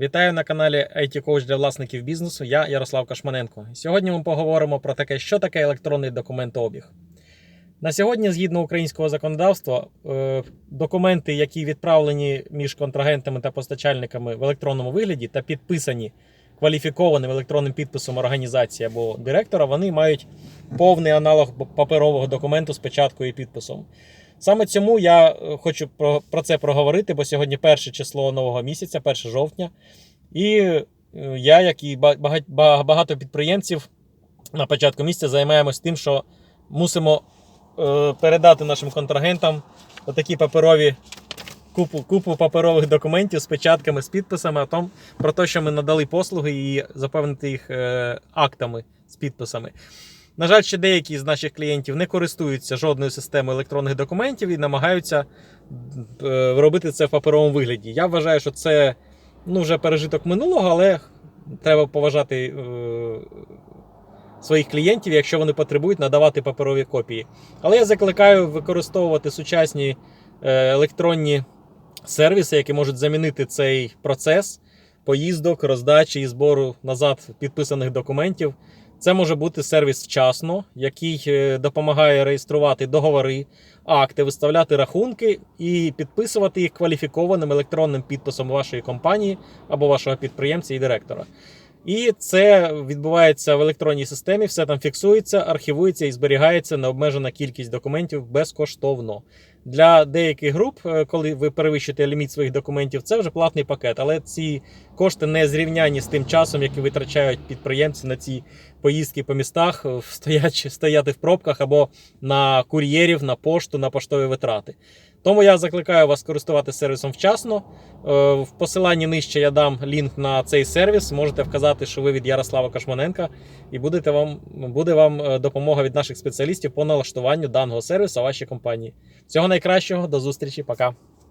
Вітаю на каналі IT Coach для власників бізнесу. Я Ярослав Кашманенко. Сьогодні ми поговоримо про таке, що таке електронний документообіг. На сьогодні, згідно українського законодавства, е, документи, які відправлені між контрагентами та постачальниками в електронному вигляді та підписані кваліфікованим електронним підписом організації або директора, вони мають повний аналог паперового документу з печаткою і підписом. Саме цьому я е, хочу про, про це проговорити, бо сьогодні перше число нового місяця, 1 жовтня. І е, я, як і ба- бага- ба- багато підприємців, на початку місяця займаємось тим, що мусимо е, передати нашим контрагентам отакі паперові купу, купу паперових документів з печатками, з підписами о том, про те, що ми надали послуги і запевнити їх е, актами з підписами. На жаль, ще деякі з наших клієнтів не користуються жодною системою електронних документів і намагаються е, робити це в паперовому вигляді. Я вважаю, що це ну, вже пережиток минулого, але треба поважати е, своїх клієнтів, якщо вони потребують надавати паперові копії. Але я закликаю використовувати сучасні е, електронні сервіси, які можуть замінити цей процес поїздок, роздачі і збору назад підписаних документів. Це може бути сервіс вчасно, який е, допомагає реєструвати договори, акти, виставляти рахунки і підписувати їх кваліфікованим електронним підписом вашої компанії або вашого підприємця і директора. І це відбувається в електронній системі, все там фіксується, архівується і зберігається необмежена кількість документів безкоштовно. Для деяких груп, е, коли ви перевищуєте ліміт своїх документів, це вже платний пакет, але ці кошти не зрівняні з тим часом, який витрачають підприємці на ці поїздки по містах, е, стоячи, стояти в пробках або на кур'єрів, на пошту, на поштові витрати. Тому я закликаю вас користуватися сервісом вчасно. Е, В посиланні нижче я дам лінк на цей сервіс. Можете вказати, що ви від Ярослава Кашманенка, і будете вам, буде вам допомога від наших спеціалістів по налаштуванню даного сервісу вашій компанії. Всього найкращого, до зустрічі, пока.